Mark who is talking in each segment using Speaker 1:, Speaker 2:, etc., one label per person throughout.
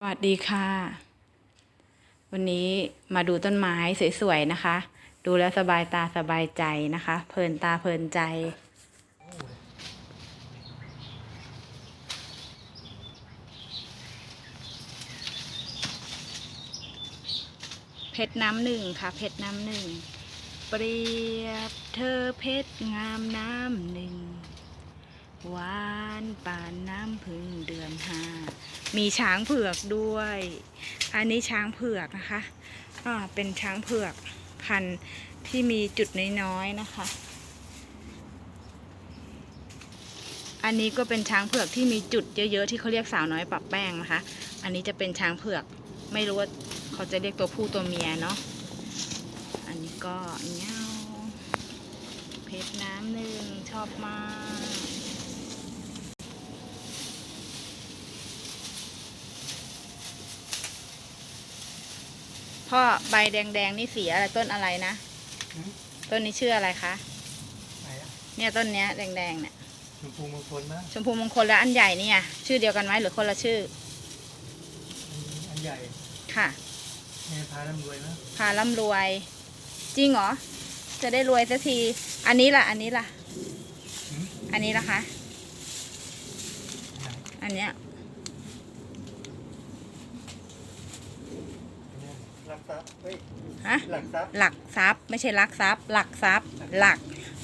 Speaker 1: สวัสดีค่ะ วันนี้มาดูต้นไม้สวยๆนะคะ ดูแล้วสบายตาสบายใจนะคะ เพลินตาเพลินใจ เพชรน้ำหนึ่งค่ะ เพชรน้ำหนึ่ง เปรียบเธอเพชรงามน้ำหนึ่ง หวานปานน้ำพึ่งเดือนห้ามีช้างเผือกด้วย อันนี้ช้างเผือกนะคะอ่าเป็นช้างเผือกพันธุ์ที่มีจุดน้อยๆนะคะ อันนี้ก็เป็นช้างเผือกที่มีจุดเยอะๆที่เขาเรียกสาวน้อยปรับแป้งนะคะ อันนี้จะเป็นช้างเผือก ไม่รู้ว่าเขาจะเรียกตัวผู้ตัวเมียเนาะ อันนี้ก็เงาเพชรน้ำหนึ่งชอบมาก พ่อใบแดงๆนี่สีอะไรต้นอะไรนะ
Speaker 2: หืม
Speaker 1: ต้นนี้ชื่ออะไรคะ
Speaker 2: ไหนอะ
Speaker 1: เนี่ยต้นเนี้ยแดงๆเนี่ย
Speaker 2: ชมพูมงคลมั้ง
Speaker 1: ชมพูมงคลและอันใหญ่เนี่ย ชื่อเดียวกันไหมหรือคนละชื่อ
Speaker 2: อันใหญ่
Speaker 1: ค่ะ
Speaker 2: เนพาร่ำรวยมั้ง
Speaker 1: พาร่ำรวย จริงเหรอ จะได้รวยสักที อันนี้ล่ะ อันนี้ล่ะ
Speaker 2: หืม
Speaker 1: อันนี้ล่ะคะ
Speaker 2: ไหน
Speaker 1: อันเนี้ย
Speaker 2: เนี่ยหลัก ทรัพย์เฮ้ย
Speaker 1: ฮะ
Speaker 2: หลักทรัพย์
Speaker 1: หลักทรัพย์ ไม่ใช่ลักทรัพย์ หลักทรัพย์ หลัก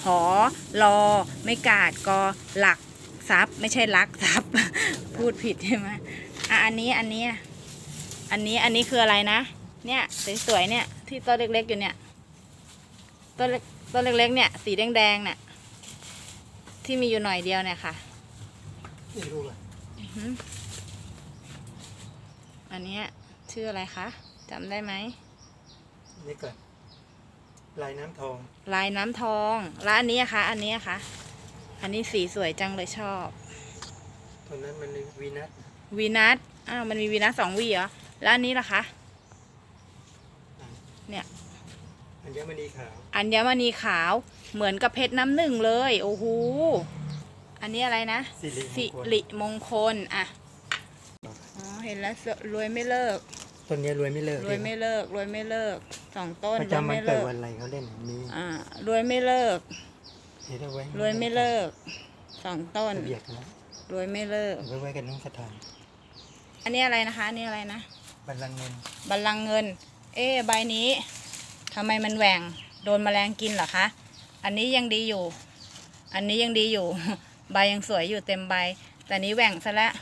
Speaker 1: หอรอ ไม่กาดกอหลักทรัพย์ ไม่ใช่ลักทรัพย์ พูดผิดใช่ไหมอะอันนี้อันนี้อะอันนี้อันนี้คืออะไรนะ เนี่ยสวยๆเนี่ย ที่ต้นเล็กๆอยู่เนี่ยต้นเล็กต้นเล็กๆเนี่ย สีแดงๆเนี่ยที่มีอยู่หน่อยเดียวเนี่ยค่ะ
Speaker 2: นี่รู้เลย
Speaker 1: อือหืออันเนี้ยชื่ออะไรคะ จำได้ไหม
Speaker 2: นี่ก่อนลายน้ำทอง
Speaker 1: ลายน้ำทอง แล้วอันนี้อะคะ อันนี้อะคะ อันนี้สีสวยจังเลยชอบ
Speaker 2: ตอนนั้นมันวีนัส
Speaker 1: วีนัสอ้าวมันมีวีนัสสองวีเหรอ แล้วอันนี้ล่ะคะ เนี่ย
Speaker 2: อัญมณีขาว
Speaker 1: อัญมณีขาว เหมือนกับเพชรน้ำหนึ่งเลย โอ้โห อันนี้อะไรนะ
Speaker 2: สิริม
Speaker 1: สิ
Speaker 2: งคล
Speaker 1: ริมงคล อะ อ๋อ เห็นแล้วรวยไม่เลิก
Speaker 2: ต้นเนี้ยรวยไม่เลิก
Speaker 1: รวยไม่เลิกรวยไม่เลิกสองต้น
Speaker 2: ประ
Speaker 1: รวย
Speaker 2: จำมัน
Speaker 1: ไม่
Speaker 2: เกิ
Speaker 1: เลิ
Speaker 2: ด
Speaker 1: ก
Speaker 2: วันอะไรเขาเล่นมี
Speaker 1: อ่ารวยไม่เลิก
Speaker 2: เห็นเอาไว้
Speaker 1: รวยไม่เลิกสองต้น
Speaker 2: ระเบียดนะ
Speaker 1: รวยไม่เลิก
Speaker 2: เอาไว้ไว้กันน้องสถาน
Speaker 1: อันนี้อะไรนะคะ อันนี้อะไรนะ
Speaker 2: บัลลังก์เงิน
Speaker 1: บัลลังก์เงิน เอ๊ะใบนี้ทำไมมันแหว่งโดนแมลงกินเหรอคะ อันนี้ยังดีอยู่ อันนี้ยังดีอยู่ ใบยังสวยอยู่เต็มใบ แต่นี้แหว่งซะแล้ว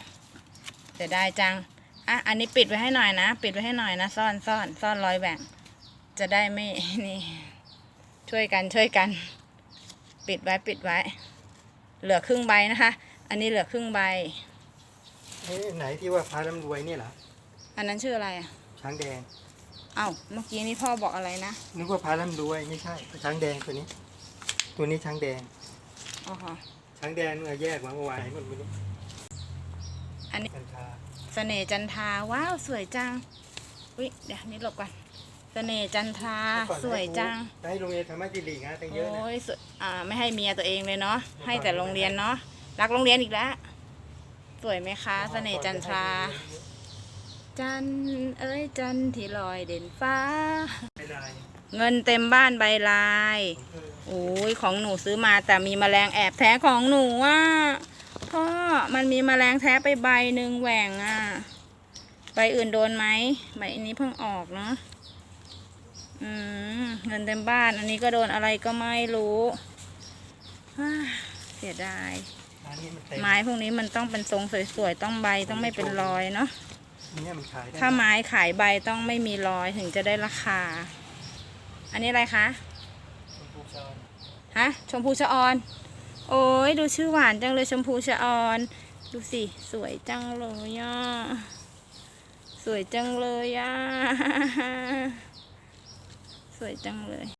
Speaker 1: เสียดายจัง อะอันนี้ปิดไว้ให้หน่อยนะ ปิดไว้ให้หน่อยนะ ซ่อนซ่อนซ่อนรอยแหว่ง จะได้ไม่นี่ ช่วยกันช่วยกัน ปิดไว้ปิดไว้ เหลือครึ่งใบนะคะ อันนี้เหลือครึ่งใบ
Speaker 2: เอ๊ะไหนที่ว่าพาร่ำรวยเนี่ยเหรอ
Speaker 1: อันนั้นชื่ออะไรอะ
Speaker 2: ช้างแดง
Speaker 1: เอ้าเมื่อกี้นี่พ่อบอกอะไรนะ
Speaker 2: นึกว่าพาร่ำรวยไม่ใช่ช้างแดงตัวนี้ ตัวนี้ช้างแดง
Speaker 1: อ๋อค่ะ
Speaker 2: ช้างแดงเอาแยกมาเมื่อวานมันไม่รู้
Speaker 1: อันนี้
Speaker 2: กัญชา
Speaker 1: เสน่ห์จันทราว้าวสวยจังอุ้ยเดี๋ยวนี่หลบก่อนเสน่ห์จันทรา
Speaker 2: เมื่อก่อน
Speaker 1: สวยจัง
Speaker 2: ให้โรงเรียนธรรมะจิริงานตั้งเยอะนะ
Speaker 1: โอ้ยสวยอ่าไม่ให้เมียตัวเองเลยเนาะให้แต่โรงเรียนเนาะรักโรงเรียนอีกแล้วสวยไหมคะเสน่ห์จันทราจันเอ้ยจันที่ลอยเด่นฟ้า
Speaker 2: ไม่ได้
Speaker 1: เงินเต็มบ้านใบลาย
Speaker 2: เออ
Speaker 1: โอ้ยของหนูซื้อมาแต่มีแมลงแอบแท้ของหนูอะ พ่อมันมีแมลงแท้ไปใบหนึ่งแหว่งอะ ใบอื่นโดนไหมใบนี้เพิ่งออกเนาะอืมเงินเต็มบ้าน อันนี้ก็โดนอะไรก็ไม่รู้อ้าเสียดาย
Speaker 2: ร้านนี้มันเต็ม
Speaker 1: ไม้พวกนี้มันต้องเป็นทรงสวยๆ ต้องใบต้องไม่เป็นรอยเนาะ
Speaker 2: เนี่ยมันขายได้
Speaker 1: ถ้าไม้ขายใบต้องไม่มีรอยถึงจะได้ราคา อันนี้อะไรคะ
Speaker 2: ชมพูชอน
Speaker 1: ฮะ ชมพูชะออน โอ้ยดูชื่อหวานจังเลยชมพูชะออน ดูสิ สวยจังเลยอะสวยจังเลยอะสวยจังเลย